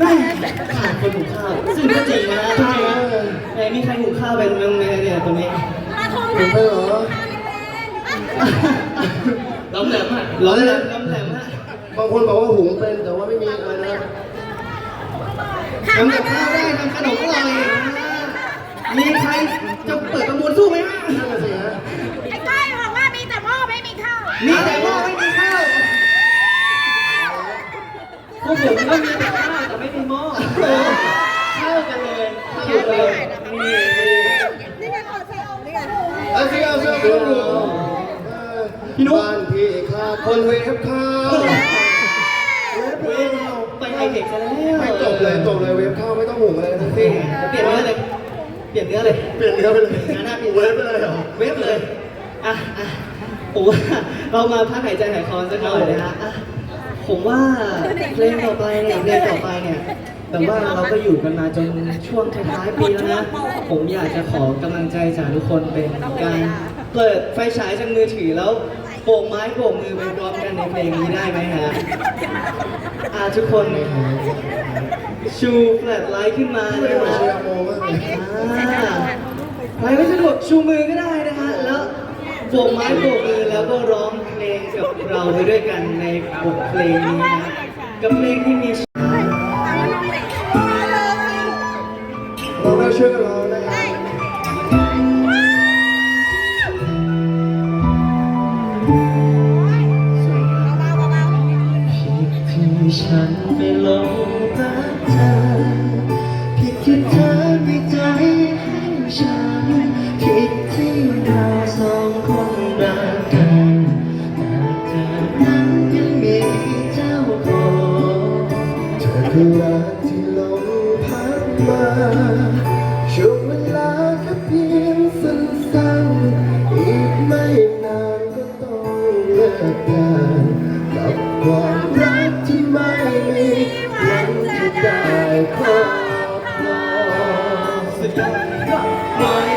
ได้ขาดคนหุงข้าวซึ่งก็จริงนะใช่ครับไหนมีใครหุงข้าวเป็นบ้างไหมเนี่ยตรงนี้ถูกไหมเหรอล้อมแหลมฮะล้อมแหลมล้อมแหลมฮะบางคนบอกว่าหุงเป็นแต่ว่าไม่มีอะไรนะทำกับข้าวได้ทำขนมอร่อยมีใครจะเปิดประมูลสู้ไหมฮะ นั่นน่ะสิฮะ ไอ้ก้อยบอกว่ามีแต่หม้อไม่มีข้าว มีแต่หม้อไม่มีข้าวพวกผมก็มีแต่ข้าวแต่ไม่มีหม้อเข้ากันเลยเข้ากันเลยนี่ นี่ไงขอใส่เอานี่ไง เอาสิเอาสิเอาสิพี่นุ๊กบ้านพี่ข้าคน เวฟข้าวเว้ยไปไฮเทคซะแล้วไม่จบเลยจบเลยเวฟข้าวไม่ต้องหุงอะไรทั้งสิ้นเปลี่ยนเนื้อเลย เปลี่ยนเนื้อเลย เปลี่ยนเนื้อไปเลยงานหน้าเปลี่ยนเวฟไปเลยเหรอ เวฟเลย อะอะผมว่าเรามาพักหายใจหายคอสักหน่อยนะฮะอะผมว่าเพลงต่อไปเนี่ยเพลงต่อไปเนี่ยแต่ว่าเราก็อยู่กันมาจนช่วงท้ายๆปีแล้วนะ ผมอยากจะขอกำลังใจจากทุกคนเป็นการเปิดไฟฉายจากมือถือแล้วโบกไม้โบกมือไปพร้อมกันในเพลงนี้ได้ไหมฮะอะทุกคนชูแฟลชไลท์ขึ้นมาไม่นะได้ฮะเชียร์โมมากเลยอ่าใครไม่สะดวกชูมือก็ได้นะฮะแล้วโบกไม้โบกมือแล้วก็ร้องเพลงกับเราไปด้วยกันในบทเพลงนี้นะกับเพลงที่มีชื่อเราได้ช่วยกันเราได้ค สุ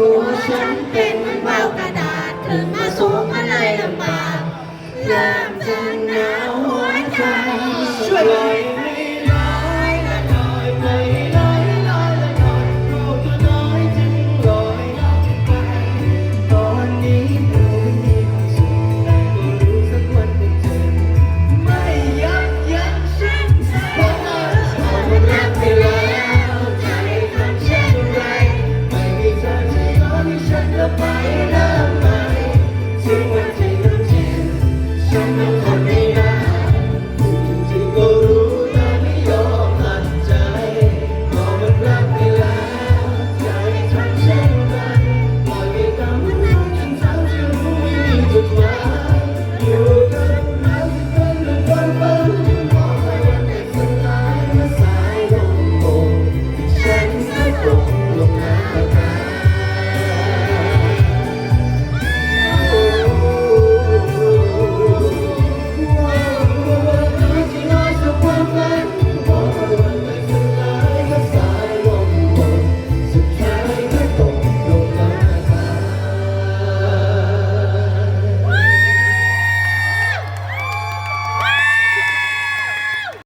ลอย